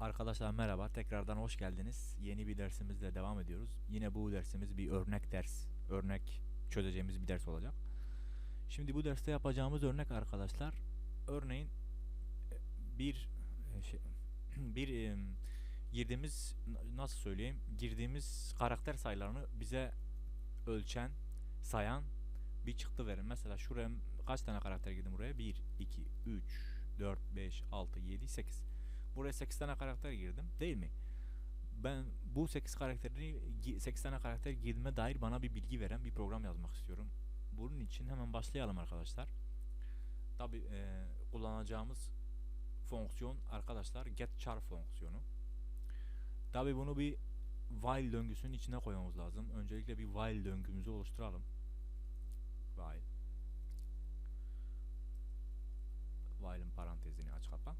Arkadaşlar merhaba, tekrardan hoş geldiniz. Yeni bir dersimizle devam ediyoruz. Yine bu dersimiz bir örnek ders, örnek çözeceğimiz bir ders olacak. Şimdi bu derste yapacağımız örnek arkadaşlar, örneğin e, bir e, şey, bir e, girdiğimiz nasıl söyleyeyim, girdiğimiz karakter sayılarını bize ölçen, sayan bir çıktı verin. Mesela şuraya kaç tane karakter girdim buraya? 1, 2, 3, 4, 5, 6, 7, 8. Buraya 8 tane karakter girdim değil mi? Ben bu 8 karakteri 8 tane karakter girdiğime dair bana bir bilgi veren bir program yazmak istiyorum. Bunun için hemen başlayalım arkadaşlar. Tabi kullanacağımız fonksiyon arkadaşlar getChar fonksiyonu. Tabi bunu bir while döngüsünün içine koymamız lazım. Öncelikle bir while döngümüzü oluşturalım. While while'ın parantezini aç kapa.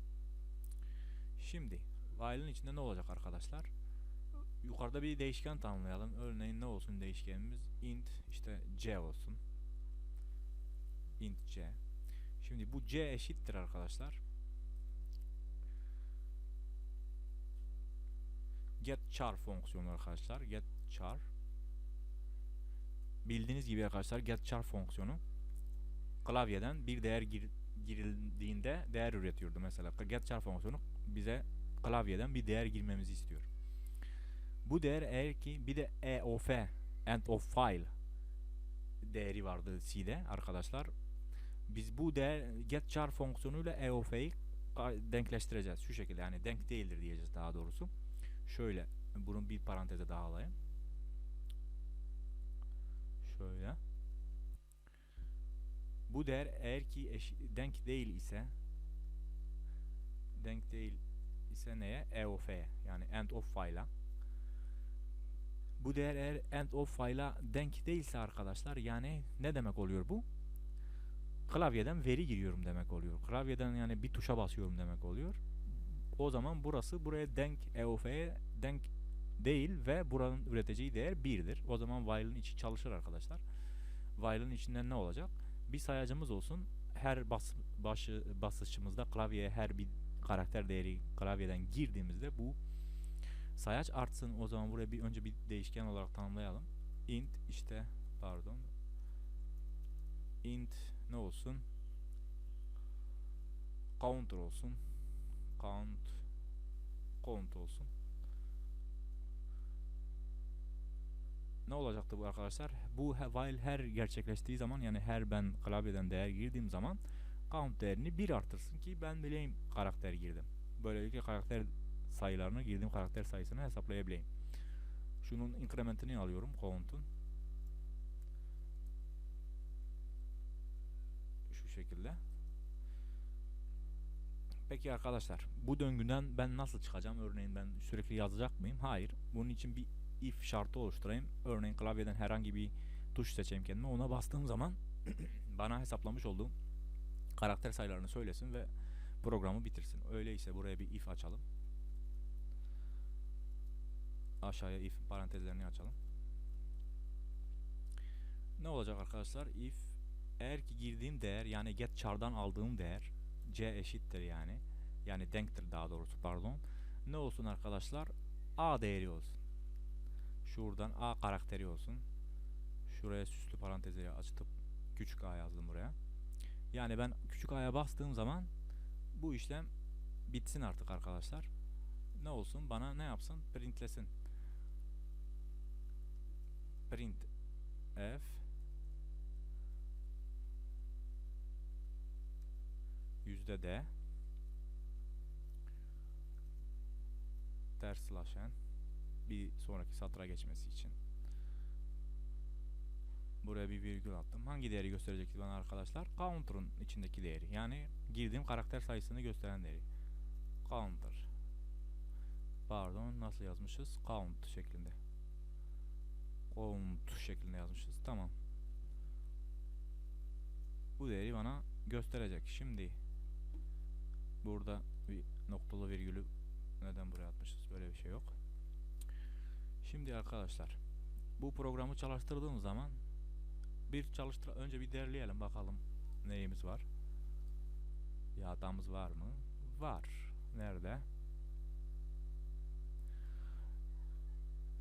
Şimdi while'ın içinde ne olacak arkadaşlar? Yukarıda bir değişken tanımlayalım. Örneğin ne olsun değişkenimiz? int işte c olsun. int c. Şimdi bu c eşittir arkadaşlar. get char fonksiyonu arkadaşlar. Get char bildiğiniz gibi arkadaşlar get char fonksiyonu klavyeden bir değer gir, girildiğinde değer üretiyordu mesela. Get char fonksiyonu bize klavyeden bir değer girmemizi istiyor. Bu değer eğer ki bir de EOF end of file değeri vardı C'de arkadaşlar. Biz bu değer get char fonksiyonuyla EOF'yi denkleştireceğiz. Şu şekilde yani denk değildir diyeceğiz daha doğrusu. Şöyle bunun bir paranteze daha alayım. Şöyle. Bu değer eğer ki eş, denk değil ise denk değil ise neye? EOF'ye yani end of file'a. Bu değer eğer end of file'a denk değilse arkadaşlar yani ne demek oluyor bu? Klavyeden veri giriyorum demek oluyor. Klavyeden yani bir tuşa basıyorum demek oluyor. O zaman burası buraya denk EOF'ye denk değil ve buranın üreteceği değer 1'dir. O zaman while'ın içi çalışır arkadaşlar. While'ın içinden ne olacak? Bir sayacımız olsun. Her bas, başı, basışımızda klavyeye her bir karakter değeri klavyeden girdiğimizde bu sayaç artsın. O zaman buraya bir önce bir değişken olarak tanımlayalım. int işte pardon int ne olsun? counter olsun. count count olsun. ne olacaktı bu arkadaşlar? Bu while her gerçekleştiği zaman yani her ben klavyeden değer girdiğim zaman count değerini bir artırsın ki ben bileyim karakter girdim. Böylelikle karakter sayılarını girdiğim karakter sayısını hesaplayabileyim. Şunun incrementini alıyorum count'un. Şu şekilde. Peki arkadaşlar bu döngüden ben nasıl çıkacağım? Örneğin ben sürekli yazacak mıyım? Hayır. Bunun için bir if şartı oluşturayım. Örneğin klavyeden herhangi bir tuş seçeyim kendime. Ona bastığım zaman bana hesaplamış olduğum karakter sayılarını söylesin ve programı bitirsin. Öyleyse buraya bir if açalım. Aşağıya if parantezlerini açalım. Ne olacak arkadaşlar? If eğer ki girdiğim değer yani get char'dan aldığım değer c eşittir yani. Yani denktir daha doğrusu pardon. Ne olsun arkadaşlar? a değeri olsun. Şuradan A karakteri olsun. Şuraya süslü parantezleri açıp küçük A yazdım buraya. Yani ben küçük A'ya bastığım zaman bu işlem bitsin artık arkadaşlar. Ne olsun? Bana ne yapsın? Printlesin. Print F yüzde D ters slash n bir sonraki satıra geçmesi için. Buraya bir virgül attım. Hangi değeri gösterecekti bana arkadaşlar? Counter'ın içindeki değeri. Yani girdiğim karakter sayısını gösteren değeri. Counter. Pardon nasıl yazmışız? Count şeklinde. Count şeklinde yazmışız. Tamam. Bu değeri bana gösterecek. Şimdi burada bir noktalı virgülü neden buraya atmışız? Böyle bir şey yok. Şimdi arkadaşlar bu programı çalıştırdığım zaman bir çalıştır önce bir derleyelim bakalım neyimiz var. Hatamız var mı? Var. Nerede?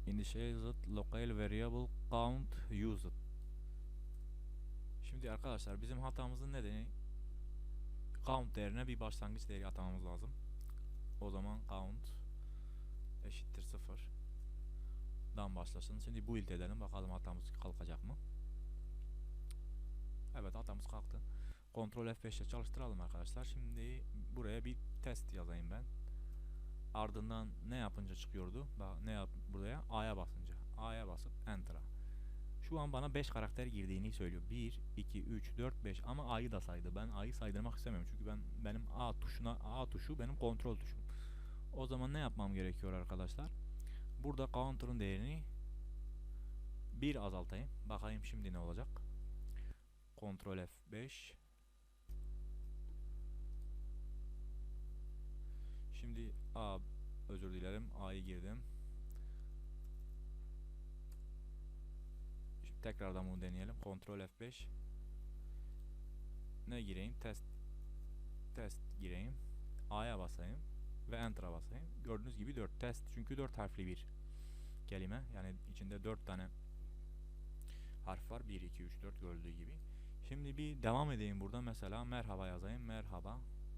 Initialized local variable count used. Şimdi arkadaşlar bizim hatamızın nedeni count değerine bir başlangıç değeri atamamız lazım. O zaman count eşittir 0 dan başlasın. Şimdi bu edelim bakalım hatamız kalkacak mı? Evet hatamız kalktı. Ctrl F5 ile çalıştıralım arkadaşlar. Şimdi buraya bir test yazayım ben. Ardından ne yapınca çıkıyordu? Ne yap buraya? A'ya basınca. A'ya basıp Enter'a. Şu an bana 5 karakter girdiğini söylüyor. 1, 2, 3, 4, 5 ama A'yı da saydı. Ben A'yı saydırmak istemiyorum. Çünkü ben benim A tuşuna A tuşu benim kontrol tuşum. O zaman ne yapmam gerekiyor arkadaşlar? Burada counter'ın değerini 1 azaltayım. Bakayım şimdi ne olacak? Ctrl F5 Şimdi A özür dilerim A'yı girdim. Şimdi tekrardan bunu deneyelim. Ctrl F5 Ne gireyim? Test Test gireyim. A'ya basayım ve Enter'a basayım. Gördüğünüz gibi 4 test çünkü 4 harfli bir kelime. Yani içinde 4 tane harf var. 1 2 3 4 gördüğü gibi. Şimdi bir devam edeyim burada. Mesela merhaba yazayım. Merhaba.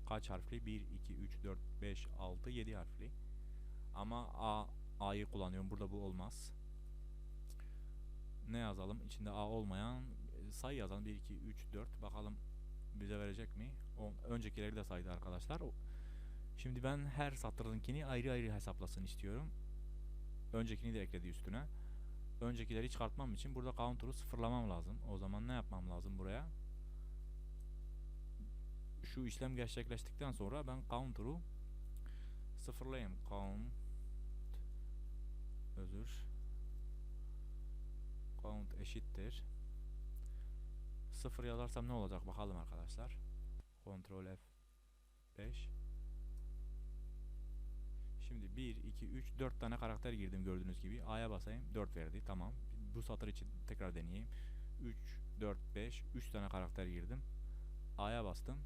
Kaç harfli? 1 2 3 4 5 6 7 harfli. Ama A A'yı kullanıyorum. Burada bu olmaz. Ne yazalım? İçinde A olmayan e, sayı yazalım. 1 2 3 4 bakalım bize verecek mi? O öncekileri de saydı arkadaşlar. Şimdi ben her satırınkini ayrı ayrı hesaplasın istiyorum. Öncekini de ekledi üstüne. Öncekileri çıkartmam için burada counter'ı sıfırlamam lazım. O zaman ne yapmam lazım buraya? Şu işlem gerçekleştikten sonra ben counter'u sıfırlayayım. Count özür count eşittir. Sıfır yazarsam ne olacak bakalım arkadaşlar. Ctrl F5 Şimdi 1, 2, 3, 4 tane karakter girdim gördüğünüz gibi. A'ya basayım 4 verdi. Tamam. Bu satır için tekrar deneyeyim. 3, 4, 5, 3 tane karakter girdim. A'ya bastım.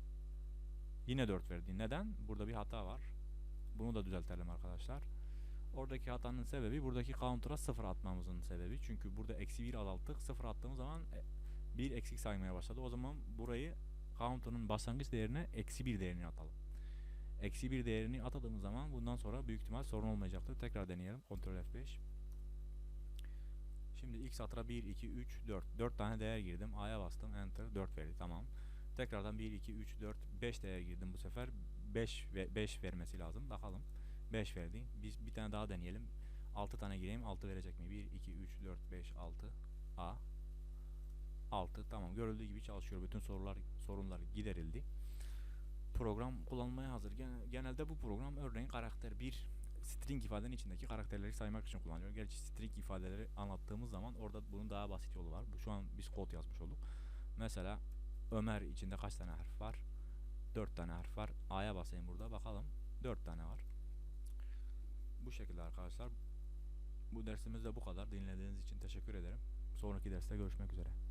Yine 4 verdi. Neden? Burada bir hata var. Bunu da düzeltelim arkadaşlar. Oradaki hatanın sebebi buradaki counter'a 0 atmamızın sebebi. Çünkü burada eksi 1 azalttık. 0 attığımız zaman 1 eksik saymaya başladı. O zaman burayı counter'ın başlangıç değerine eksi 1 değerini atalım. Eksi 1 değerini atadığımız zaman bundan sonra büyük ihtimal sorun olmayacaktır. Tekrar deneyelim. Ctrl F5. Şimdi ilk satıra 1, 2, 3, 4. 4 tane değer girdim. A'ya bastım. Enter. 4 verdi. Tamam. Tekrardan 1, 2, 3, 4, 5 değer girdim bu sefer. 5 ve 5 vermesi lazım. Bakalım. 5 verdi. Biz bir tane daha deneyelim. 6 tane gireyim. 6 verecek mi? 1, 2, 3, 4, 5, 6. A. 6. Tamam. Görüldüğü gibi çalışıyor. Bütün sorular sorunlar giderildi program kullanmaya hazır. Genelde bu program örneğin karakter bir string ifadenin içindeki karakterleri saymak için kullanılıyor. Gerçi string ifadeleri anlattığımız zaman orada bunun daha basit yolu var. Bu şu an biz kod yazmış olduk. Mesela Ömer içinde kaç tane harf var? 4 tane harf var. A'ya basayım burada bakalım. 4 tane var. Bu şekilde arkadaşlar. Bu dersimiz de bu kadar. Dinlediğiniz için teşekkür ederim. Sonraki derste görüşmek üzere.